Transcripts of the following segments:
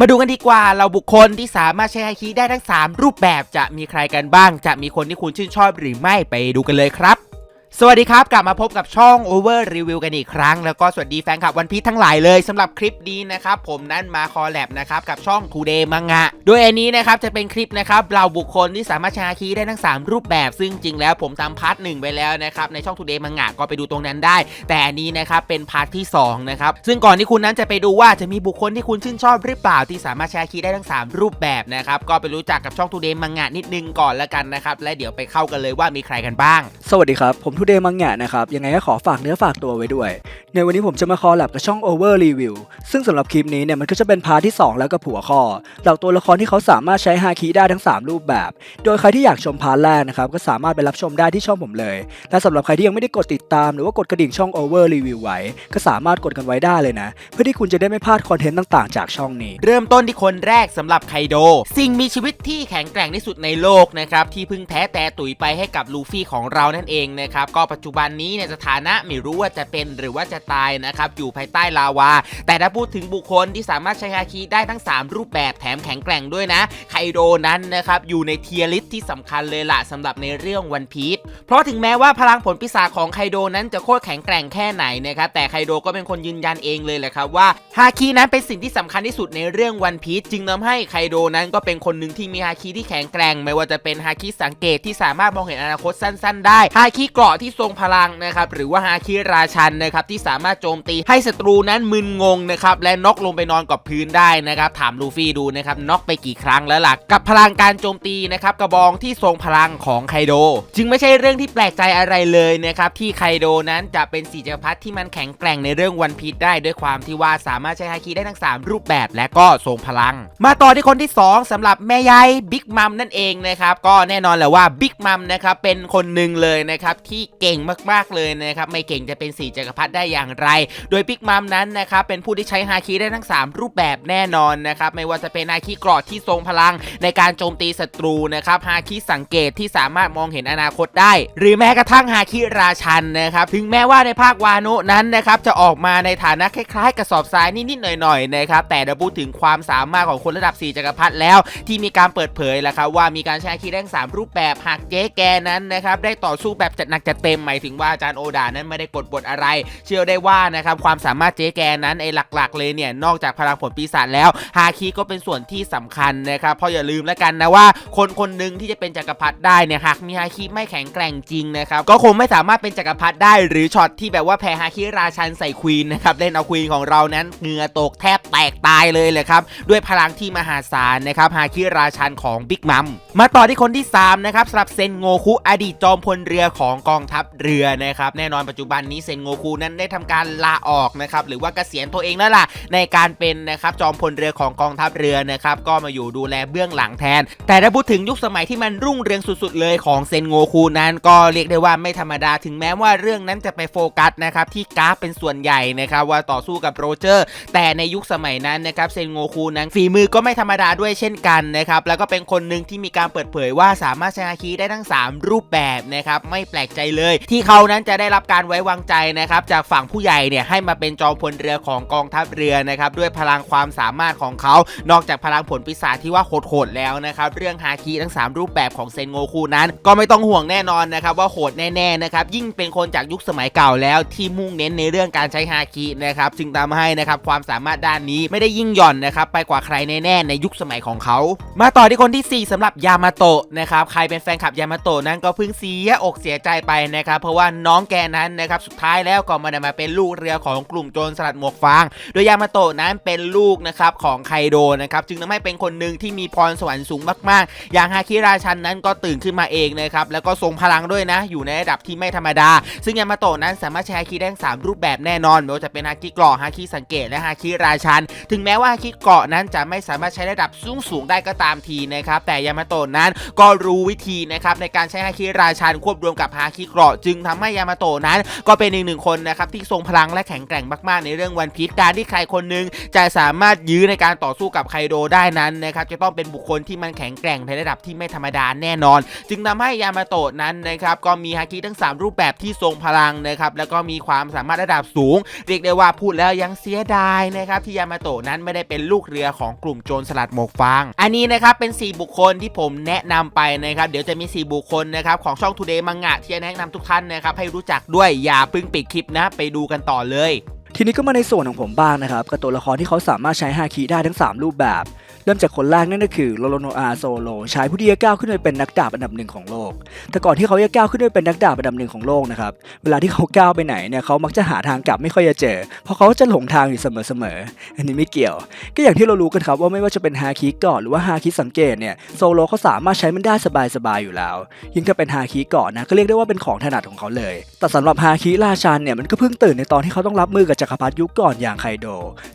มาดูกันดีกว่าเราบุคคลที่สามารถใช้ไอคีได้ทั้ง 3 รูปแบบจะมีใครกันบ้าง จะมีคนที่คุณชื่นชอบหรือไม่ไปดูกันเลยครับ สวัสดีครับ กลับมาพบกับช่อง Over Review กันอีกครั้ง แล้วก็สวัสดีแฟนคลับวันพี e ทั้งหลายเลยสำหรับคลิปนี้นะครับ ผมนั้นมาคอลแลบนะครับ กับช่อง Today Manga โดยอันนี้นะครับ จะเป็นคลิปนะครับเราบุคคลที่สามารถชาคีได้ทั้ง 3 รูปแบบ ซึ่งจริงแล้วผมทำพาร์ทหนึ่งไปแล้วนะครับ ในช่อง Today Manga ก็ไปดูตรงนั้นได้ แต่อันนี้นะครับเป็นพาร์ทที่2นะครับซึ่งก่อนที่คุณนั้นจะไปดูว่าจะมีบุคคลที่คุณชื่นชอบหรือเปล่าที่สามารถชาคีได้ทั้ง 3 รูปแบบนะครับก็ไปรู้จักกับช่อง Today Manga นิดนึงก่อนละกันนะครับและเดี๋ยวไปเข้ากันเลยว่ามีใครกันบ้าง สวัสดีครับผมทูเดย์มังงะนะครับ ยังไงก็ขอฝากเนื้อฝากตัวไว้ด้วย ในวันนี้ผมจะมาคอลแลบกับช่อง Over Review ซึ่งสำหรับคลิปนี้เนี่ยมันก็จะเป็นพาร์ทที่ 2 แล้วก็ผัวข้อเหล่าตัวละครที่เขาสามารถใช้ฮาคิได้ทั้ง 3 รูปแบบ โดยใครที่อยากชมพาร์ทแรกนะครับก็สามารถไปรับชมได้ที่ช่องผมเลย และสำหรับใครที่ยังไม่ได้กดติดตามหรือว่ากดกระดิ่งช่อง Over Review ไว้ ก็สามารถกดกันไว้ได้เลยนะ เพื่อที่คุณจะได้ไม่พลาดคอนเทนต์ต่าง ๆ จากช่องนี้ เริ่มต้นที่คนแรกสำหรับไคโด สิ่งมีชีวิตที่แข็งแกร่งที่สุดในโลกนะครับที่เพิ่งแพ้แต่ตุ๋ยไปให้กับลูฟี่ของเรานั่นเองนะครับก็ปัจจุบันนี้เนี่ยสถานะไม่รู้ว่าจะเป็นหรือว่าจะตายนะครับอยู่ภายใต้ลาวา แต่ถ้าพูดถึงบุคคลที่สามารถใช้ฮาคิได้ทั้ง 3 รูปแบบแถมแข็งแกร่งด้วยนะไคโดนั้นนะครับอยู่ในเทียริสที่สำคัญเลยล่ะสำหรับในเรื่องวันพีชเพราะถึงแม้ว่าพลังผลปีศาจของไคโดนั้นจะโคตรแข็งแกร่งแค่ไหนนะครับแต่ไคโดก็เป็นคนยืนยันเองเลยแหละครับว่าฮาคินั้นเป็นสิ่งที่สำคัญที่สุดในเรื่องวันพีชจึงทำให้ไคโดนั้นก็เป็นคนหนึ่งที่มีฮาคิที่แข็งแกร่ง ไม่ว่าจะเป็นฮาคิสังเกตที่สามารถมองเห็นอนาคตสั้น ๆ ได้ฮาคิเกราะที่ทรงพลังนะครับหรือว่าฮาคิราชันนะครับที่สามารถโจมตีให้ศัตรูนั้นมึนงงนะครับและน็อกลงไปนอนกับพื้นได้นะครับถามลูฟี่ดูนะครับน็อกไปกี่ครั้งแล้วล่ะกับพลังการโจมตีนะครับกระบองที่ทรงพลังของไคโด จึงไม่ใช่เรื่องที่แปลกใจอะไรเลยนะครับที่ไคโดนั้นจะเป็นสีจักรพรรดิที่มันแข็งแกร่งในเรื่องวันพีชได้ด้วยความที่ว่าสามารถใช้ฮาคิได้ทั้ง 3 รูปแบบและก็ทรงพลัง มาต่อที่คนที่ 2สำหรับแม่ยายบิ๊กมัมนั่นเองนะครับก็แน่นอนแหละว่าบิ๊กมัมนะครับเป็นคนหนึ่งเลยนะครับที่เก่งมากๆเลยนะครับไม่เก่งจะเป็นสีจักรพรรดิได้อย่างไร โดยบิ๊กมัมนั้นนะครับเป็นผู้ที่ใช้ฮาคิได้ทั้ง 3 รูปแบบแน่นอนนะครับไม่ว่าจะเป็นฮาคิกราะที่ทรงพลัง ในการโจมตีศัตรูนะครับฮาคิสังเกตที่สามารถมองเห็นอนาคตได้ หรือแม้กระทั่งฮาคิราชันนะครับถึงแม้ว่าในภาควาโนะนั้นนะครับจะออกมาในฐานะคล้ายๆกระสอบทรายนิดๆหน่อยๆนะครับแต่เราพูดถึงความสามารถของคนระดับ 4จักรพรรดิแล้ว ที่มีการเปิดเผยแล้วครับว่ามีการใช้ฮาคิได้ทั้งสามรูปแบบหากเจ๊แกนั้นนะครับได้ต่อสู้แบบจัดหนักจัดเต็มหมายถึงว่าอาจารย์โอดานั้นไม่ได้กดบทอะไร เชื่อได้ว่านะครับความสามารถเจ๊แกนั้นไอ้หลักๆ เลยเนี่ยนอกจากพลังผลปีศาจแล้วฮาคิก็เป็นส่วนที่สำคัญนะครับเพราะอย่าลืมแล้วกันนะว่า คนคนหนึ่งที่จะเป็นจักรพรรดิได้เนี่ยหากมีฮาคิไม่แข็งแกร่งจริงนะครับก็คงไม่สามารถเป็นจักรพรรดิได้ หรือช็อตที่แบบว่าแพ้ฮาคิราชันใส่ควีนนะครับเล่นเอาควีนของเรานั้นเหงื่อตกแทบแตกตายเลยเลยครับด้วยพลังที่มหาศาลนะครับฮาคิราชันของบิ๊กมัมมาต่อที่คนที่สามนะครับสำหรับเซนโงคุอดีตจอมพลเรือของกองทัพเรือนะครับแน่นอนปัจจุบันนี้เซนโงคุนั้นได้ทำการลาออกนะครับหรือว่าเกษียณตัวเองแล้วล่ะในการเป็นนะครับจอมพลเรือของกองทัพเรือนะครับก็มาอยู่ดูแลเบื้องหลังแทน แต่ถ้าพูดถึงยุคสมัยที่มันรุ่งเรืองสุดๆเลยของเซนโงคูนั้น ก็เรียกได้ว่าไม่ธรรมดาถึงแม้ว่าเรื่องนั้นจะไปโฟกัสนะครับที่กราฟเป็นส่วนใหญ่นะครับว่าต่อสู้กับโรเจอร์ แต่ในยุคสมัยนั้นนะครับเซนโงคูนั้นฝีมือก็ไม่ธรรมดาด้วยเช่นกันนะครับแล้วก็เป็นคนหนึ่งที่มีการเปิดเผยว่าสามารถใช้ฮาคิได้ทั้ง 3 รูปแบบนะครับไม่แปลกใจเลย ที่เขานั้นจะได้รับการไว้วางใจนะครับจากฝั่งผู้ใหญ่เนี่ยให้มาเป็นจอมพลเรือของกองทัพเรือนะครับด้วยพลังความสามารถของเขา นอกจากพลังผลปีศาจที่ว่าโหดๆแล้วนะครับเรื่องฮาคิทั้ง 3 รูปแบบของเซนโงคูนั้น ก็ไม่ต้องห่วงแน่นอนนะครับว่าโหดแน่ๆนะครับยิ่งเป็นคนจากยุคสมัยเก่าแล้วที่มุ่งเน้นในเรื่องการใช้ฮาคินะครับจึงทำให้นะครับความสามารถด้านนี้ไม่ได้ยิ่งหย่อนนะครับไปกว่าใครแน่ๆในยุคสมัยของเขา มาต่อที่คนที่ 4สำหรับยามาโตะนะครับใครเป็นแฟนคลับยามาโตะนั้นก็เพิ่งเสียอกเสียใจไปนะครับเพราะว่าน้องแกนั้นนะครับสุดท้ายแล้วก็มาได้มาเป็นลูกเรือของกลุ่มโจรสลัดหมวกฟาง โดยยามาโตะนั้นเป็นลูกนะครับของไคโดนะครับจึงทำให้เป็นคนหนึ่งที่มีพรสวรรค์สูงมากๆ อย่างฮาคิราชันนั้นก็ตื่นขึ้นมาเองนะครับแล้วก็ทรงพลังด้วยนะ อยู่ในระดับที่ไม่ธรรมดา ซึ่งยามาโตะนั้นสามารถใช้ฮาคิได้ทั้งสามรูปแบบแน่นอนไม่ว่าจะเป็นฮาคิเกราะฮาคิสังเกตและฮาคิราชัน ถึงแม้ว่าฮาคิเกาะนั้นจะไม่สามารถใช้ระดับสูงสูงๆได้ก็ตามทีนะครับแต่ยามาโตะนั้นก็รู้วิธีนะครับในการใช้ฮาคิราชันควบรวมกับฮาคิเกราะจึงทำให้ยามาโตะนั้น ก็เป็นอีกหนึ่งคนนะครับที่ทรงพลังและแข็งแกร่งมากๆ ในเรื่องวันพีชการที่ใครคนหนึงจะสามารถยื้อในการต่อสู้กับไคโดได้นั้นนะครับจะต้องเป็นบุคคลที่มันแข็งแกร่งในระดับที่ไม่ธรรมดาแน่นอน จึงทำให้ยามาโตะนั้นนะครับก็มีฮาคิทั้ง 3 รูปแบบที่ทรงพลังนะครับแล้วก็มีความสามารถระดับสูง เรียกได้ว่าพูดแล้วยังเสียดายนะครับที่ยามาโตะนั้นไม่ได้เป็นลูกเรือของกลุ่มโจรสลัดหมวกฟาง อันนี้นะครับเป็น 4 บุคคลที่ผมแนะนำไปนะครับเดี๋ยวจะมี 4 บุคคลนะครับของช่อง Today มังงะที่จะแนะนำทุกท่านนะครับให้รู้จักด้วยอย่าพึ่งปิดคลิปนะ ไปดูกันต่อเลย ทีนี้ก็มาในส่วนของผมบ้างนะครับกับตัวละครที่เขาสามารถใช้ฮาคิได้ทั้ง 3 รูปแบบ ริ่มจากคนแรกนั่นก็คือโลโลโนอาโซโลชายผู้ที่จะก้าวขึ้นไปเป็นนักดาบอันดับหนึ่งของโลก แต่ก่อนที่เขาจะก้าวขึ้นไปเป็นนักดาบอันดับหนึ่งของโลกนะครับ เวลาที่เขาก้าวไปไหนเนี่ยเขามักจะหาทางกลับไม่ค่อยจะเจอ เพราะเขาจะหลงทางอยู่เสมอๆ อันนี้ไม่เกี่ยว ก็อย่างที่เรารู้กันครับว่าไม่ว่าจะเป็นฮาคิเกาะหรือว่าฮาคิสังเกตเนี่ยโซโลเขาสามารถใช้มันได้สบายๆอยู่แล้ว ยิ่งถ้าเป็นฮาคิกาะนนะก็เรียกได้ว่าเป็นของถนัดของเขาเลย แต่สำหรับฮาคิราชันเนี่ยมันก็เพิ่งตื่นในตอนที่เขาต้องรับมือกับจักรพรรดิยุคก่อนอย่างไคโด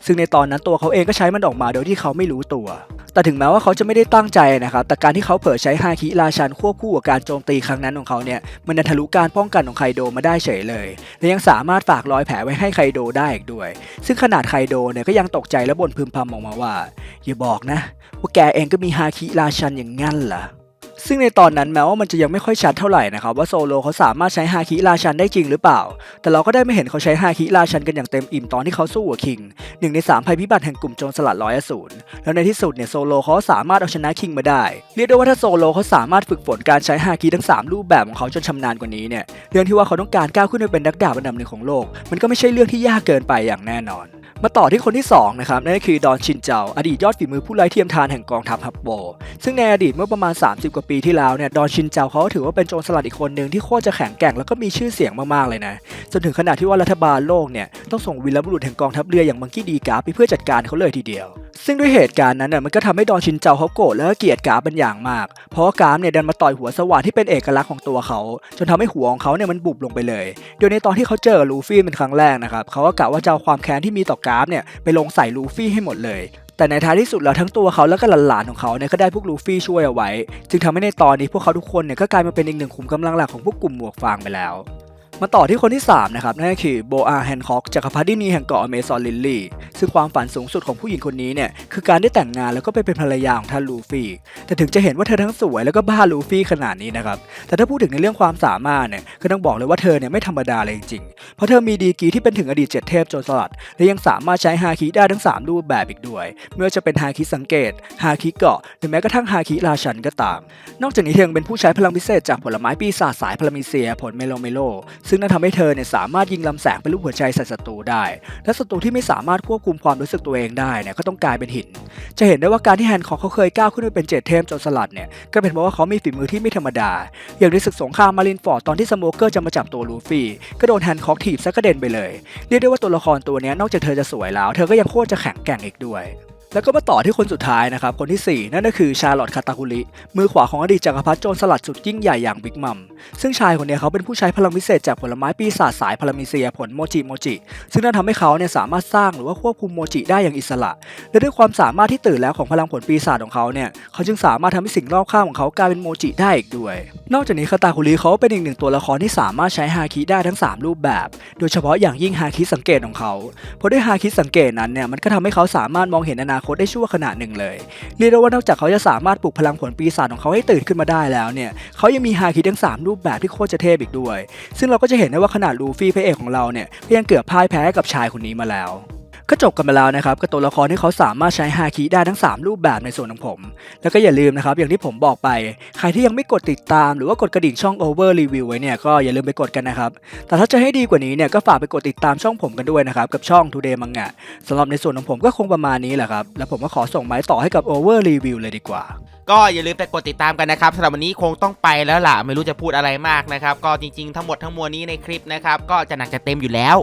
ซึ่งในตอนนั้นตัวเขาเองก็ใช้มันออกมาโดยที่เขาไม่รู้ตัวแต่ถึงแม้ว่าเขาจะไม่ได้ตั้งใจนะครับ แต่การที่เขาเผลอใช้ฮาคิราชันควบคู่กับการโจมตีครั้งนั้นของเขาเนี่ยมันดันทะลุการป้องกันของไคโดมาได้เฉยเลย และยังสามารถฝากรอยแผลไว้ให้ไคโดได้อีกด้วย ซึ่งขนาดไคโดเนี่ยก็ยังตกใจและบ่นพึมพำออกมาว่า อย่าบอกนะว่าแกเองก็มีฮาคิราชันอย่างงั้นเหรอ ซึ่งในตอนนั้นแม้ว่ามันจะยังไม่ค่อยชัดเท่าไหร่นะครับว่าโซโลเขาสามารถใช้ฮาคิราชันได้จริงหรือเปล่า แต่เราก็ได้ไม่เห็นเขาใช้ฮาคิราชันกันอย่างเต็มอิ่มตอนที่เขาสู้กับคิงหนึ่งในสามภัยพิบัติแห่งกลุ่มโจรสลัดร้อยอสูรแล้วในที่สุดเนี่ยโซโลเขาสามารถเอาชนะคิงมาได้ เรียกได้ว่าถ้าโซโลเขาสามารถฝึกฝนการใช้ฮาคิทั้ง 3 รูปแบบของเขาจนชำนาญกว่านี้เนี่ยเรื่องที่ว่าเขาต้องการก้าวขึ้นไปเป็นนักดาบอันดับหนึ่งของโลก มันก็ไม่ใช่เรื่องที่ยากเกินไปอย่างแน่นอนมาต่อที่คนที่สองนะครับนั่นก็คือดอนชินเจาอดีตยอดฝีมือผู้ไร้เทียมทานแห่งกองทัพฮับโบซึ่งในอดีตเมื่อประมาณ 30 กว่าปีที่แล้วเนี่ยดอนชินเจาเขาถือว่าเป็นโจรสลัดอีกคนหนึ่งที่โคตรจะแข็งแกร่งแล้วก็มีชื่อเสียงมากๆเลยนะจนถึงขนาดที่ว่ารัฐบาลโลกเนี่ยต้องส่งวีรบุรุษแห่งกองทัพเรืออย่างมังกี้ดีกาไปเพื่อจัดการเขาเลยทีเดียว ซึ่งด้วยเหตุการณ์นั้นน่ะมันก็ทำให้ดอนชินเจาเขาโกรธและเกลียดกาเป็นอย่างมาก เพราะกาเนี่ยดันมาต่อยหัวสว่านที่เป็นเอกลักษณ์ของตัวเขา จนทำให้หัวของเขาเนี่ยมันบุบลงไปเลยโดยในตอนที่เขาเจอลูฟี่เป็นครั้งแรกนะครับเขาก็กะว่าจะเอาความแค้นที่มีต่อกาเนี่ยไปลงใส่ลูฟี่ให้หมดเลย แต่ในท้ายที่สุดแล้วทั้งตัวเขาแล้วก็หลานๆของเขาเนี่ยก็ได้พวกลูฟี่ช่วยเอาไว้ จึงทำให้ในตอนนี้พวกเขาทุกคนเนี่ยก็กลายมาเป็นอีกหนึ่งขุมกำลังหลักของพวกกลุ่มหมวกฟางไปแล้ว มาต่อที่คนที่ 3 นะครับ นั่นก็คือโบอาแฮนคอกจักรพรรดินีแห่งเกาะอเมซอนลิลลี่ ซึ่งความฝันสูงสุดของผู้หญิงคนนี้เนี่ย คือการได้แต่งงานแล้วก็ไปเป็นภรรยาของท่านลูฟี่ แต่ถึงจะเห็นว่าเธอทั้งสวยแล้วก็บ้าลูฟี่ขนาดนี้นะครับ แต่ถ้าพูดถึงในเรื่องความสามารถเนี่ยก็ต้องบอกเลยว่าเธอเนี่ยไม่ธรรมดาเลยจริงๆ เพราะเธอมีดีกรีที่เป็นถึงอดีตเจ็ดเทพโจรสลัด และยังสามารถใช้ฮาคิได้ทั้ง 3 รูปแบบอีกด้วย ไม่ว่าจะเป็นฮาคิสังเกต ฮาคิเกาะ หรือแม้กระทั่งฮาคิราชันก็ตาม นอกจากนี้เธอยังเป็นผู้ใช้พลังพิเศษจากผลไม้ปีศาจสายพลามิเซียผลเมโลเมโลซงนั่นทำให้เธอเนี่ยสามารถยิงลำแสงเป็นลูกหัวใจใส่ศัตรูได้ และศัตรูที่ไม่สามารถควบคุมความรู้สึกตัวเองได้เนี่ยก็ต้องกลายเป็นหิน จะเห็นได้ว่าการที่แฮนคอกเขาเคยก้าวขึ้นไปเป็นเจดเทพจรสลัดเนี่ยก็เป็นเพราะว่าเขามีฝีมือที่ไม่ธรรมดา อย่างในศึกสงครามมารินฟอร์ดตอนที่สโมเกอร์จะมาจับตัวลูฟี่ก็โดนแฮนคอกถีบซะกระเด็นไปเลย เรียกได้ว่าตัวละครตัวนี้นอกจากเธอจะสวยแล้ว เธอก็ยังโคตรจะแข็งแกร่งอีกด้วย แล้วก็มาต่อที่คนสุดท้ายนะครับ คนที่ 4 นั่นก็คือชาร์ลอตคาตาคุริมือขวาของอดีตจักรพรรดิโจรสลัดสุดยิ่งใหญ่อย่างบิ๊กมัม ซึ่งชายคนนี้เขาเป็นผู้ใช้พลังวิเศษจากผลไม้ปีศาจสายพารามิเซียผลโมจิโมจิ ซึ่งนั่นทำให้เขาเนี่ยสามารถสร้างหรือว่าควบคุมโมจิได้อย่างอิสระ และด้วยความสามารถที่ตื่นแล้วของพลังผลปีศาจของเขาเนี่ยเขาจึงสามารถทำให้สิ่งรอบข้างของเขากลายเป็นโมจิได้อีกด้วย นอกจากนี้คาตาคุริเขาเป็นอีกหนึ่งตัวละครที่สามารถใช้ฮาคิได้ทั้ง 3 รูปแบบ โดยเฉพาะอย่างยิ่งฮาคิสังเกตของเขาเพราะด้วยฮาคิสังเกตนั้นเนี่ยมันก็ทำให้เขาสามารถมองเห็นอนาคตได้ชั่วขณะหนึ่งเลยเรียกได้ว่านอกจากเขาจะสามารถปลุกพลังผลปีศาจของเขาให้ตื่นขึ้นมาได้แล้วเนี่ยเขายังมีฮาคิทั้ง 3 รูปแบบที่โคตรจะเทพอีกด้วย ซึ่งเราก็จะเห็นได้ว่าขนาดลูฟี่พระเอกของเราเนี่ยก็ยังเกือบพ่ายแพ้กับชายคนนี้มาแล้ว ก็จบกันไปแล้วนะครับกับตัวละครที่เขาสามารถใช้ฮาคิได้ทั้ง 3 รูปแบบในส่วนของผม แล้วก็อย่าลืมนะครับอย่างที่ผมบอกไป ใครที่ยังไม่กดติดตาม หรือว่ากดกระดิ่งช่อง Over Review ไว้เนี่ยก็อย่าลืมไปกดกันนะครับ แต่ถ้าจะให้ดีกว่านี้เนี่ยก็ฝากไปกดติดตามช่องผมกันด้วยนะครับกับช่อง Today Manga สำหรับในส่วนของผมก็คงประมาณนี้แหละครับแล้วผมก็ขอส่งไม้ต่อให้กับ Over Review เลยดีกว่า ก็อย่าลืมไปกดติดตามกันนะครับสำหรับวันนี้คงต้องไปแล้วล่ะไม่รู้จะพูดอะไรมากนะครับก็จริงๆ ทั้งหมดทั้งมวลนี้ในคลิปนะครับก็จะหนักจะเต็มอยู่แล้ว